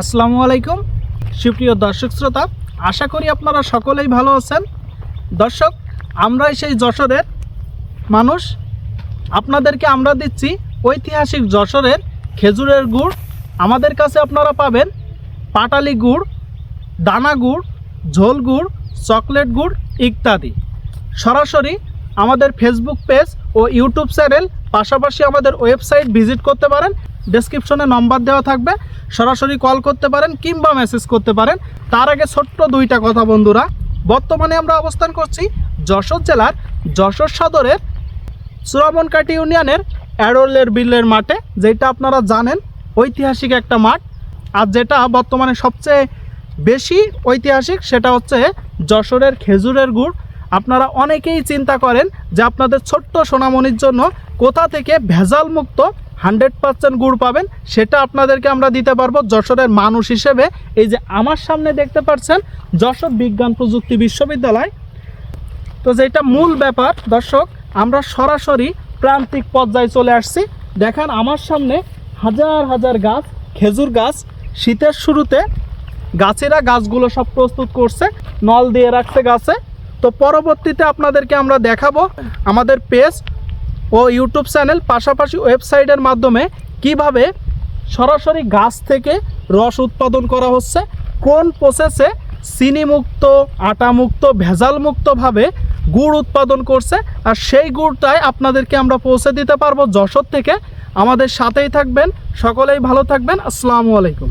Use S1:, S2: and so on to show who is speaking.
S1: আসসালামু আলাইকুম। সুপ্রিয় দর্শক শ্রোতা, আশা করি আপনারা সকলেই ভালো আছেন। দর্শক, আমরাই সেই যশোরের মানুষ। আপনাদেরকে আমরা দিচ্ছি ঐতিহাসিক যশোরের খেজুরের গুড়। আমাদের কাছে আপনারা পাবেন পাটালি গুড়, দানা গুড়, ঝোল গুড়, চকলেট গুড় ইত্যাদি। সরাসরি আমাদের ফেসবুক পেজ ও ইউটিউব চ্যানেল পাশাপাশি আমাদের ওয়েবসাইট ভিজিট করতে পারেন। ডেসক্রিপশনে নম্বর দেওয়া থাকবে। সরাসরি কল করতে পারেন কিংবা মেসেজ করতে পারেন। তার আগে ছোট্ট দুইটা কথা বন্ধুরা। বর্তমানে আমরা অবস্থান করছি যশোর জেলার যশোর সদরের সুরামনকাটি ইউনিয়নের অ্যারোলের বিলের মাঠে। যেটা আপনারা জানেন, ঐতিহাসিক একটা মাঠ। আর যেটা বর্তমানে সবচেয়ে বেশি ঐতিহাসিক সেটা হচ্ছে যশোরের খেজুরের গুড়। আপনারা অনেকেই চিন্তা করেন যে আপনাদের ছোট্ট সোনামণির জন্য কোথা থেকে ভেজাল মুক্ত হান্ড্রেড পার্সেন্ট গুড় পাবেন, সেটা আপনাদেরকে আমরা দিতে পারব যশোরের মানুষ হিসেবে। এই যে আমার সামনে দেখতে পাচ্ছেন যশোর বিজ্ঞান প্রযুক্তি বিশ্ববিদ্যালয়। তো যেটা মূল ব্যাপার, দর্শক, আমরা সরাসরি প্রান্তিক পর্যায়ে চলে আসছি। দেখেন আমার সামনে হাজার হাজার গাছ, খেজুর গাছ। শীতের শুরুতে গাছেরা গাছগুলো সব প্রস্তুত করছে, নল দিয়ে রাখছে গাছে। তো পরবর্তীতে আপনাদেরকে আমরা দেখাবো আমাদের পেজ ও ইউটিউব চ্যানেল পাশাপাশি ওয়েবসাইটের মাধ্যমে কীভাবে সরাসরি গাছ থেকে রস উৎপাদন করা হচ্ছে, কোন প্রসেসে চিনিমুক্ত, আটামুক্ত, ভেজালমুক্তভাবে গুড় উৎপাদন করছে, আর সেই গুড়টাই আপনাদেরকে আমরা পৌঁছে দিতে পারব যশোর থেকে। আমাদের সাথেই থাকবেন, সকলেই ভালো থাকবেন, আসসালামু আলাইকুম।